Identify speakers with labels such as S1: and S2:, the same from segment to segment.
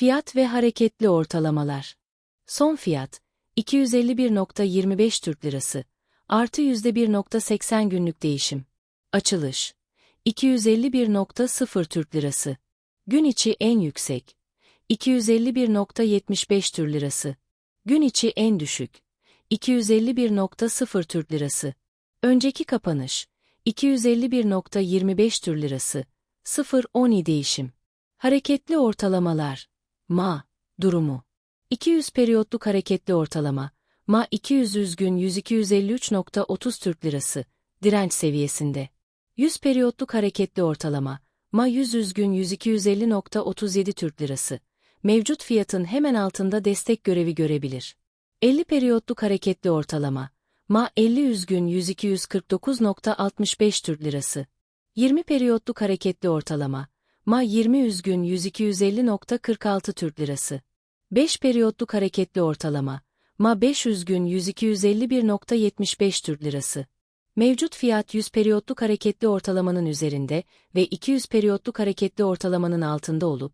S1: Fiyat ve hareketli ortalamalar. Son fiyat, 251.25 Türk Lirası, artı %1.80 günlük değişim. Açılış, 251.0 Türk Lirası. Gün içi en yüksek, 251.75 Türk Lirası. Gün içi en düşük, 251.0 Türk Lirası. Önceki kapanış, 251.25 Türk Lirası. 0.10 değişim. Hareketli ortalamalar. MA, durumu. 200 periyotluk hareketli ortalama. MA 200 gün 100-253.30 Türk Lirası. Direnç seviyesinde. 100 periyotluk hareketli ortalama. MA 100 gün 100-250.37 Türk Lirası. Mevcut fiyatın hemen altında destek görevi görebilir. 50 periyotluk hareketli ortalama. MA 50 üzgün 100-249.65 Türk Lirası. 20 periyotluk hareketli ortalama. MA 20 üzgün 100-250.46 Türk Lirası. 5 periyotluk hareketli ortalama. MA 5 üzgün 100-251.75 Türk Lirası. Mevcut fiyat 100 periyotluk hareketli ortalamanın üzerinde ve 200 periyotluk hareketli ortalamanın altında olup,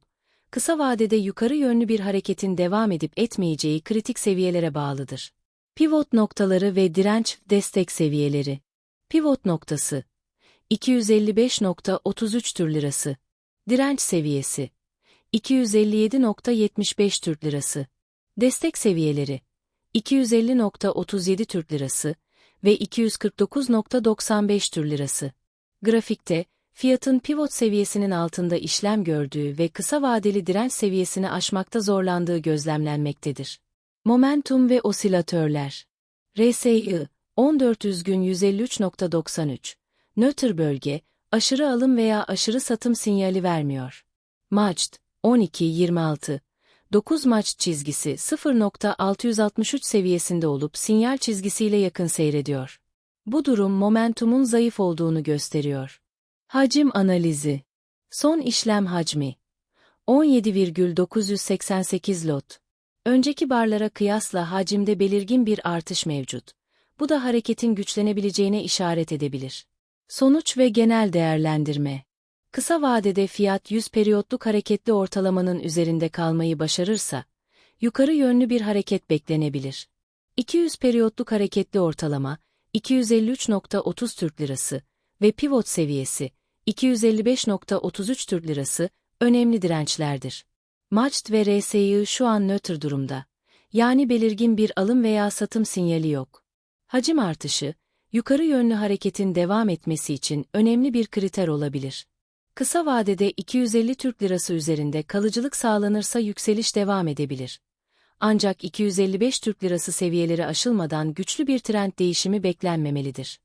S1: kısa vadede yukarı yönlü bir hareketin devam edip etmeyeceği kritik seviyelere bağlıdır. Pivot noktaları ve direnç destek seviyeleri. Pivot noktası 255.33 Türk Lirası. Direnç seviyesi 257.75 Türk Lirası. Destek seviyeleri 250.37 Türk Lirası ve 249.95 Türk Lirası. Grafikte, fiyatın pivot seviyesinin altında işlem gördüğü ve kısa vadeli direnç seviyesini aşmakta zorlandığı gözlemlenmektedir. Momentum ve osilatörler. RSI 14 gün 153.93. Nötr bölge, aşırı alım veya aşırı satım sinyali vermiyor. Maçt 12-26. 9 maç çizgisi 0.663 seviyesinde olup sinyal çizgisiyle yakın seyrediyor. Bu durum momentumun zayıf olduğunu gösteriyor. Hacim analizi. Son işlem hacmi. 17,988 lot. Önceki barlara kıyasla hacimde belirgin bir artış mevcut. Bu da hareketin güçlenebileceğine işaret edebilir. Sonuç ve genel değerlendirme. Kısa vadede fiyat 100 periyotluk hareketli ortalamanın üzerinde kalmayı başarırsa, yukarı yönlü bir hareket beklenebilir. 200 periyotluk hareketli ortalama, 253.30 Türk Lirası ve pivot seviyesi, 255.33 Türk Lirası, önemli dirençlerdir. Maçt ve RSI şu an nötr durumda. Yani belirgin bir alım veya satım sinyali yok. Hacim artışı, yukarı yönlü hareketin devam etmesi için önemli bir kriter olabilir. Kısa vadede 250 Türk Lirası üzerinde kalıcılık sağlanırsa yükseliş devam edebilir. Ancak 255 Türk Lirası seviyeleri aşılmadan güçlü bir trend değişimi beklenmemelidir.